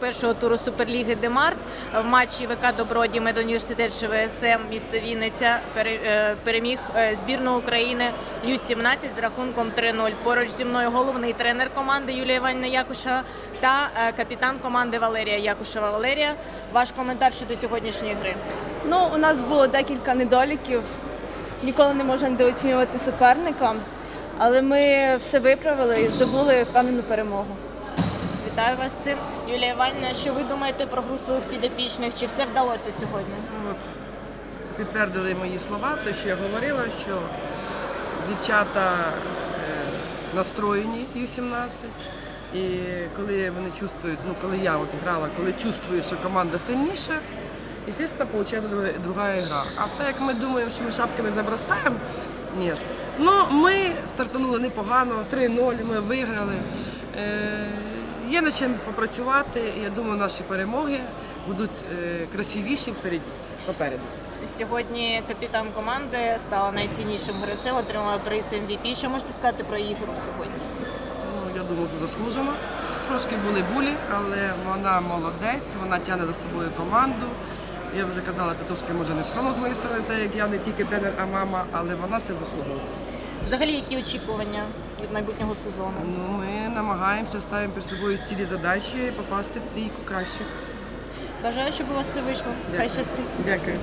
Першого туру Суперліги Демарт в матчі ВК Доброді медуніверситет ШВСМ місто Вінниця е, переміг е, збірну України Ю-17 з рахунком 3-0. Поруч зі мною головний тренер команди Юлія Іванівна Якушева та е, капітан команди Валерія Якушева. Валерія, ваш коментар щодо сьогоднішньої гри. Ну, у нас було декілька недоліків. Ніколи не можна недооцінювати суперника, але ми все виправили і здобули впевнену перемогу. Вітаю вас з цим. Юлія Іванівна, що ви думаєте про гру своїх підопічних? Чи все вдалося сьогодні? От, підтвердили мої слова, те, що я говорила, що дівчата е, настроєні Ю-17. І коли вони чувствують, ну коли я от грала, коли чувствую, що команда сильніша, звісно, виходить друга, друга гра. А так як ми думаємо, що ми шапками забросаємо, ні. Ну, ми стартанули непогано, 3-0, ми виграли. Е, є над чим попрацювати. Я думаю, наші перемоги будуть е, красивіші впереді, попереду. Сьогодні капітан команди стала найціннішим гравцем, отримала приз MVP. Що можете сказати про її гру сьогодні? Ну, я думаю, що заслужено. Трошки були булі, але вона молодець, вона тягне за собою команду. Я вже казала, це трошки може не скромно з моєї сторони, так як я не тільки тренер, а мама, але вона це заслуговує. Взагалі, які очікування від майбутнього сезону? Ну, ми намагаємося, ставимо перед собою цілі задачі попасти в трійку кращих. Бажаю, щоб у вас все вийшло. Хай щастить. Дякую.